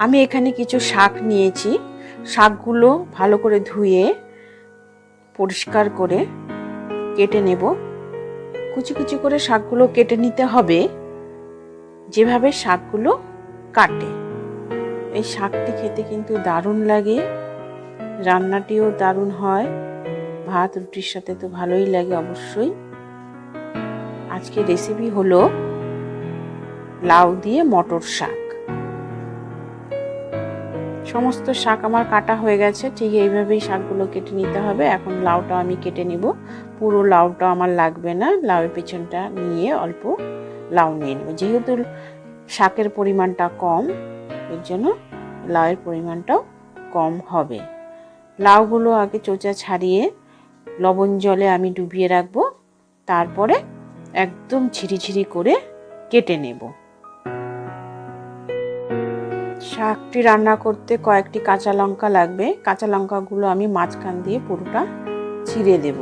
আমি এখানে কিছু শাক নিয়েছি। শাকগুলো ভালো করে ধুয়ে, পরিষ্কার করে কেটে নেব। কুচি কুচি করে শাকগুলো কেটে নিতে হবে। যেভাবে শাকগুলো কাটে। এই শাকটি খেতে কিন্তু দারুণ লাগে। রান্নাটিও দারুণ হয়। ভাত, রুটির সাথে তো ভালোই লাগে অবশ্যই। আজকে রেসিপি হলো লাউ দিয়ে মটর শাক। সমস্ত শাক আমার কাটা হয়ে গেছে, ঠিক এইভাবেই শাকগুলো কেটে নিতে হবে। এখন লাউটা আমি কেটে নিব। পুরো লাউটা আমার লাগবে না। লাউয়ের পেছনটা নিয়ে অল্প লাউ নিয়ে নেব। যেহেতু শাকের পরিমাণটা কম, এর জন্য লাউয়ের পরিমাণটাও কম হবে। লাউগুলো আগে চোচা ছাড়িয়ে লবণ জলে আমি ডুবিয়ে রাখব। তারপরে একদম ঝিরিঝিরি করে কেটে নেব। শাকটি রান্না করতে কয়েকটি কাঁচা লঙ্কা লাগবে। কাঁচা লঙ্কাগুলো আমি মাঝখান দিয়ে পুরোটা ছিঁড়ে দেব।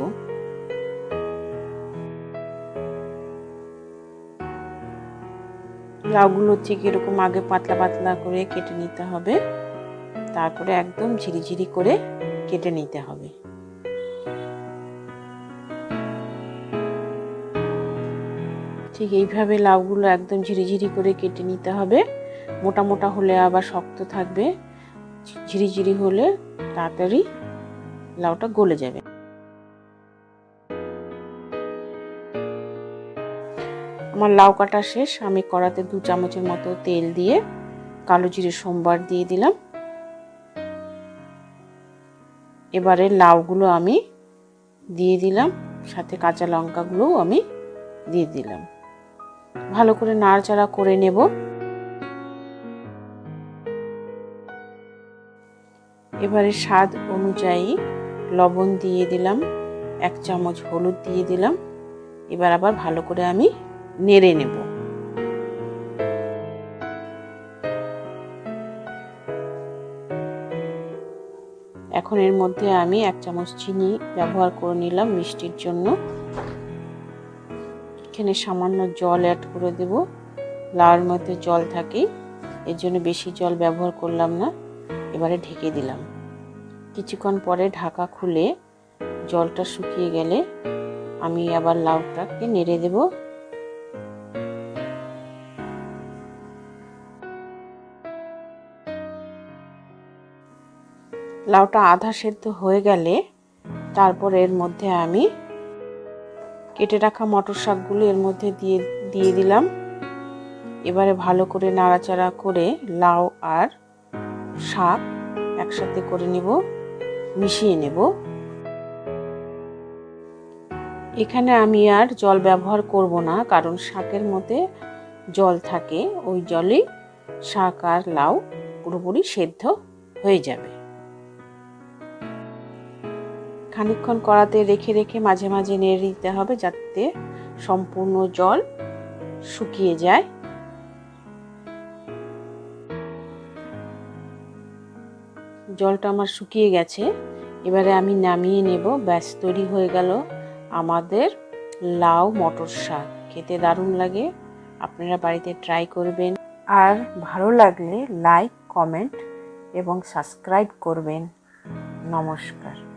লাউগুলো ঠিক এরকম আগে পাতলা পাতলা করে কেটে নিতে হবে। তারপরে একদম ঝিরিঝিরি করে কেটে নিতে হবে। ঠিক এইভাবে লাউগুলো একদম ঝিরিঝিরি করে কেটে নিতে হবে। মোটা মোটা হলে আবার শক্ত থাকবে। ঝিরিঝিরি হলে তাড়াতাড়ি লাউটা গলে যাবে। আমার লাউ কাটা শেষ। আমি কড়াতে দু চামচের মতো তেল দিয়ে কালো জিরে সোমবার দিয়ে দিলাম। এবারে লাউগুলো আমি দিয়ে দিলাম। সাথে কাঁচা লঙ্কাগুলোও আমি দিয়ে দিলাম। ভালো করে নাড়াচাড়া করে নেব। এবারে স্বাদ অনুযায়ী লবণ দিয়ে দিলাম, এক চামচ হলুদ দিয়ে দিলাম। এবার আবার ভালো করে আমি নেড়ে নেব। এখন এর মধ্যে আমি এক চামচ চিনি ব্যবহার করে নিলাম মিষ্টির জন্য। এখানে সামান্য জল অ্যাড করে দেব। লাউর মধ্যে জল থাকে, এর জন্য বেশি জল ব্যবহার করলাম না। এবারে ঢেকে দিলাম। কিছুক্ষণ পরে ঢাকা খুলে জলটা শুকিয়ে গেলে আমি আবার লাউটাকে নেড়ে দেব। লাউটা আধা সেদ্ধ হয়ে গেলে তারপর এর মধ্যে আমি কেটে রাখা মটর শাকগুলো এর মধ্যে দিয়ে দিয়ে দিলাম। এবারে ভালো করে নাড়াচাড়া করে লাউ আর শাক একসাথে করে নেব, মিশিয়ে নেব। এখানে আমি আর জল ব্যবহার করব না, কারণ শাকের মধ্যে জল থাকে, ওই জলেই শাক আর লাউ পুরোপুরি সেদ্ধ হয়ে যাবে। খানিকক্ষণ কড়াতে রেখে রেখে মাঝে মাঝে নেড়ে দিতে হবে যাতে সম্পূর্ণ জল শুকিয়ে যায়। জলটা আমার শুকিয়ে গেছে। এবারে আমি নামিয়ে নেব। ব্যাস, তৈরি হয়ে গেল আমাদের লাউ মটর শাক। খেতে দারুণ লাগে। আপনারা বাড়িতে ট্রাই করবেন। আর ভালো লাগলে লাইক কমেন্ট এবং সাবস্ক্রাইব করবেন। নমস্কার।